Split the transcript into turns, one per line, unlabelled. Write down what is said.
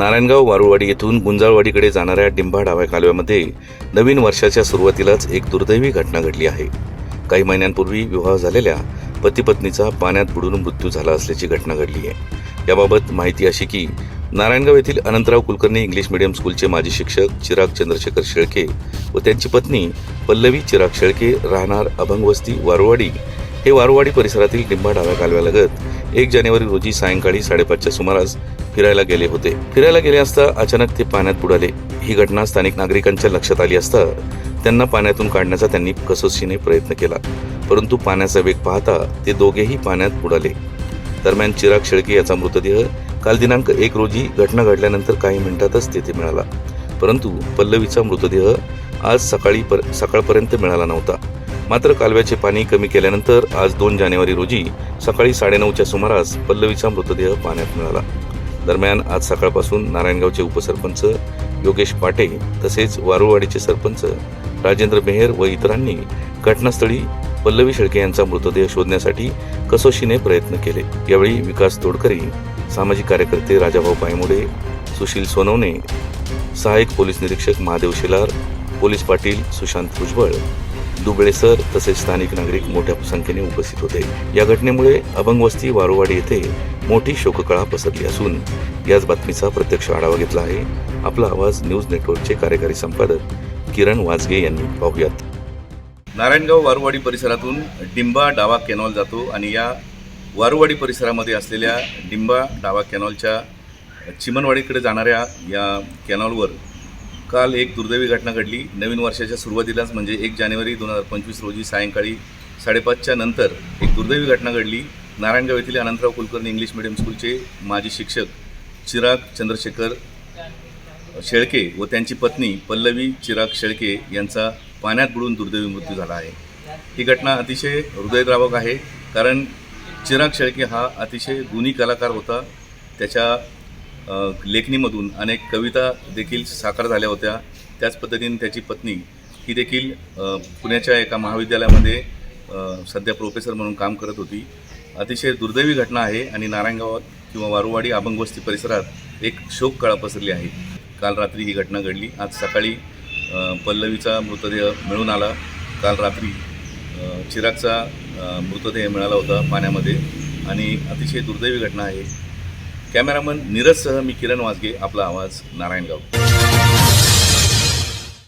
नारायणगाव वारुवाडी येथून गुंजाळवाडीकडे जाणाऱ्या डिंभा डाव्या कालव्यामध्ये नवीन वर्षाच्या सुरुवातीलाच एक दुर्दैवी घटना घडली आहे. काही महिन्यांपूर्वी विवाह झालेल्या पतीपत्नीचा पाण्यात बुडून मृत्यू झाला असल्याची घटना घडली आहे. याबाबत माहिती अशी की नारायणगाव येथील अनंतराव कुलकर्णी इंग्लिश मिडियम स्कूलचे माजी शिक्षक चिराग चंद्रशेखर शेळके व त्यांची पत्नी पल्लवी चिराग शेळके राहणार अभंगवस्ती वारुवाडी हे वारुवाडी परिसरातील डिंबा डाव्या कालव्यालगत एक जानेवारी रोजी सायंकाळी साडेपाचच्या सुमारास फिरायला गेले होते. फिरायला गेले असता अचानक ते पाण्यात बुडाले. ही घटना स्थानिक नागरिकांच्या लक्षात आली असता त्यांना पाण्यातून काढण्याचा त्यांनी कसोशीने प्रयत्न केला. परंतु पाण्याचा वेग पाहता ते दोघेही पाण्यात बुडाले. दरम्यान चिराग शेळके याचा मृतदेह काल दिनांक एक रोजी घटना घडल्यानंतर काही मिनिटातच तेथे मिळाला. परंतु पल्लवीचा मृतदेह आज सकाळी पर सकाळपर्यंत मिळाला नव्हता. मात्र कालव्याचे पाणी कमी केल्यानंतर आज दोन जानेवारी रोजी सकाळी साडेनऊच्या सुमारास पल्लवीचा मृतदेह पाण्यात मिळाला. दरम्यान आज सकाळपासून नारायणगावचे उपसरपंच योगेश पाटे तसेच वारुळवाडीचे सरपंच राजेंद्र मेहर व इतरांनी घटनास्थळी पल्लवी शेळके यांचा मृतदेह शोधण्यासाठी कसोशीने प्रयत्न केले. यावेळी विकास तोडकरी सामाजिक कार्यकर्ते राजाभाऊ पायमुडे सुशील सोनवणे सहाय्यक पोलीस निरीक्षक महादेव शेलार पोलीस पाटील सुशांत भुजबळ दुबळे सर तसेच स्थानिक नागरिक मोठ्या संख्येने उपस्थित होते. या घटनेमुळे अभंग वस्ती वारुवाडी येथे मोठी शोककळा पसरली असून याच बातमीचा प्रत्यक्ष आढावा घेतला आहे. आपला आवाज न्यूज नेटवर्कचे कार्यकारी संपादक किरण वाजगे यांनी पाहूयात. नारायणगाव वारुवाडी परिसरातून डिंबा डावा कॅनॉल जातो आणि या वारुवाडी परिसरामध्ये असलेल्या डिंबा डावा कॅनॉलच्या चिमनवाडीकडे जाणाऱ्या या कॅनॉलवर काल एक दुर्दैवी घटना घडली. नवीन वर्षाच्या सुरुवातीलाच म्हणजे एक जानेवारी दोन हजार पंचवीस रोजी सायंकाळी साडेपाचच्या नंतर एक दुर्दैवी घटना घडली. नारायणगाव येथील अनंतराव कुलकर्णी इंग्लिश मिडियम स्कूलचे माजी शिक्षक चिराग चंद्रशेखर शेळके व त्यांची पत्नी पल्लवी चिराग शेळके यांचा पाण्यात बुडून दुर्दैवी मृत्यू झाला आहे. ही घटना अतिशय हृदयद्रावक आहे कारण चिराग शेळके हा अतिशय गुणी कलाकार होता. त्याच्या लेखणीमधून अनेक कविता देखील साकार झाल्या होत्या. त्याच पद्धतीने त्याची पत्नी ही देखील पुण्याच्या एका महाविद्यालयामध्ये सध्या प्रोफेसर म्हणून काम करत होती. अतिशय दुर्दैवी घटना आहे आणि नारायणगावात किंवा वारुवाडी अभंगवस्ती परिसरात एक शोक कळा पसरली आहे. काल रात्री ही घटना घडली. आज सकाळी पल्लवीचा मृतदेह मिळून आला. काल रात्री चिरागचा मृतदेह मिळाला होता पाण्यामध्ये. आणि अतिशय दुर्दैवी घटना आहे. कॅमेरामन नीरजसह मी किरण वाजगे आपला आवाज नारायणगाव.